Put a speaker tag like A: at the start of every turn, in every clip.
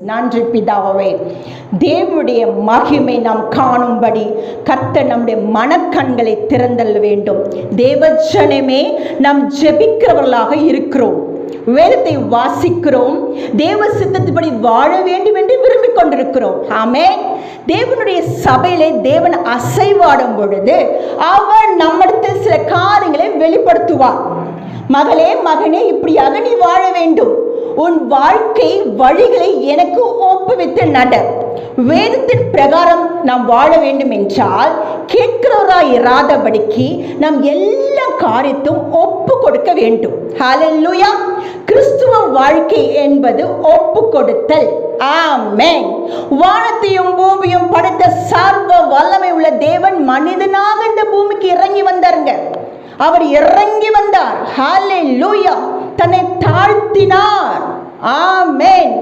A: நன்றி பிதாவே. தேவனுடைய மகிமை நாம் காணும்படி கத்த நம்முடைய மனக்கண்களை திறந்தல் வேண்டும். தேவஜனமே நாம் ஜெபிக்கிறவர்களாக இருக்கிறோம். வேதத்தை வாசிக்கிறோம். தேவ சித்தத்தின்படி வாழ வேண்டும் என்று விரும்பிக் கொண்டிருக்கிறோம். ஆமே தேவனுடைய சபையிலே தேவன் அசைவாடும் பொழுது அவர் நம்மிடத்தில் சில காரியங்களை வெளிப்படுத்துவார். மகளே மகனே இப்படியாக நீ வாழ வேண்டும். உன் வாழ்க்கை வழிகளை எனக்கு ஒப்புவித்து நட. வேதத்தின் பிரகாரம் நாம் வாழ வேண்டும் என்றால் கேட்கிறவராய் இராதபடிக்கு நாம் எல்லா காரியத்தும் ஒப்பு கொடுக்க வேண்டும். ஹலல்லுயா கிறிஸ்துவ வாழ்க்கை என்பது ஒப்பு கொடுத்தல் ஆமென் வானத்தையும் பூமியும் படைத்த சர்வ வல்லமை உள்ள தேவன் மனிதனாக இந்த பூமிக்கு இறங்கி வந்தாருங்க. அவர் இறங்கி வந்தார். ஹalleluya தன்னை தாழ்த்தினார் ஆமென்.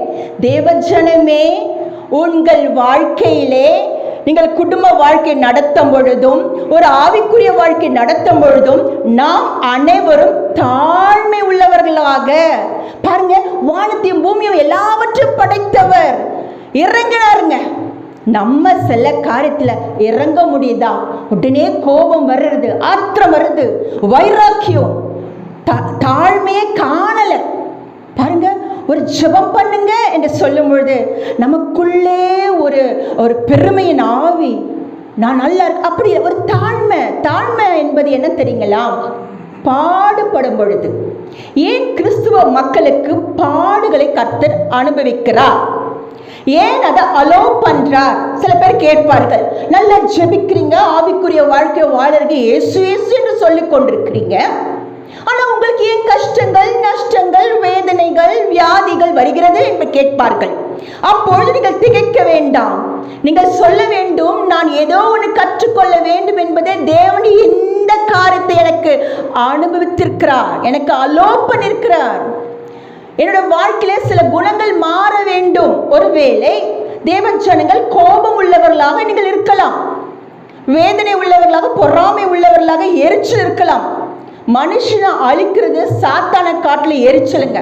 A: தேவஜனமே உங்கள் வாழ்க்கையிலே நீங்கள் குடும்ப வாழ்க்கை நடத்தும் பொழுதும் ஒரு ஆவிக்குரிய வாழ்க்கை நடத்தும் பொழுதும் நாம் அனைவரும் தாழ்மை உள்ளவர்களாக. பாருங்க வானத்தையும் பூமியும் எல்லாவற்றையும் படைத்தவர். இறங்கினாருங்க. நம்ம சில காரியத்துல இறங்க முடியுதா? உடனே கோபம் வருது ஆத்திரம் வருது வைராக்கியம் தா- தாழ்மையே காணல பாருங்க ஒரு ஜெபம் பண்ணுங்க என்று சொல்லும் பொழுது நமக்குள்ளே ஒரு ஒரு பெருமையின் ஆவி. நான் நல்லா இருக்க அப்படி ஒரு தாழ்மை தாழ்மை என்பது என்ன தெரியுங்களா? பாடுபடும் பொழுது. ஏன் கிறிஸ்துவ மக்களுக்கு பாடுகளை கர்த்தர் அனுபவிக்கிறார்? ஏன் அதை அலோ பண்றார்? சில பேர் கேட்பார்கள். நல்லா ஜெபிக்கிறீங்க ஆவிக்குரிய வாழ்க்கை வாழறதுக்கு இயேசு இயேசு என்று சொல்லிக் கொண்டிருக்கிறீங்க ஆனா உங்களுக்கு ஏன் கஷ்டங்கள் நஷ்டங்கள் வேதனைகள் வியாதிகள் வருகிறது என்று கேட்பார்கள்? அப்பொழுது நீங்கள் திகைக்க வேண்டாம். நீங்கள் சொல்ல வேண்டும் நான் ஏதோ ஒன்று கற்றுக்கொள்ள வேண்டும் என்பதை தேவன் இந்த காரியத்தை எனக்கு அனுபவித்திருக்கிறார். எனக்கு அலோப்பன் இருக்கிறார். என்னோட வாழ்க்கையில சில குணங்கள் மாற வேண்டும். ஒருவேளை தேவன் ஜனங்கள் கோபம் உள்ளவர்களாக நீங்கள் இருக்கலாம். வேதனை உள்ளவர்களாக பொறாமை உள்ளவர்களாக எரிச்சல் இருக்கலாம். மனுஷனை அழிக்கிறது சாத்தான காட்டில் எரிச்சலுங்க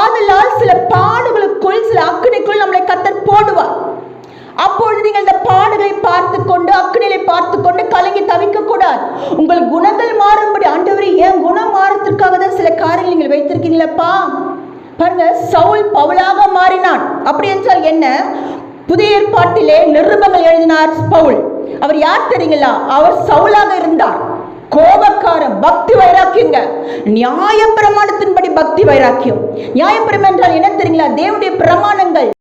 A: ஆதலால் சில பாடுகளுக்குள் சில அக்கினிக்குள் நம்மளை கத்தர் போடுவார். அப்பொழுது நீங்கள் இந்த பாடுகளை பார்த்து கொண்டு அக்கனிலை பார்த்து கொண்டு கலங்கி தவிக்க கூடாது உங்கள் குணங்கள் மாறும்படி ஆண்டவரே ஏன் குணம் மாறத்திற்காக தான் சில காரியங்கள் நீங்கள் வைத்திருக்கீங்களப்பா பாருங்க சவுல் பவுலாக மாறினான். அப்படி என்றால் என்ன? புதிய ஏற்பாட்டிலே நிருபங்கள் எழுதினார் பவுல். அவர் யார் தெரியுங்களா? அவர் சவுலாக இருந்தார். கோபக்காரன் பக்தி வைராக்கியங்க. நியாய பிரமாணத்தின்படி பக்தி வைராக்கியம். நியாய என்றால் என்ன தெரியுங்களா? தேவனுடைய பிரமாணங்கள்.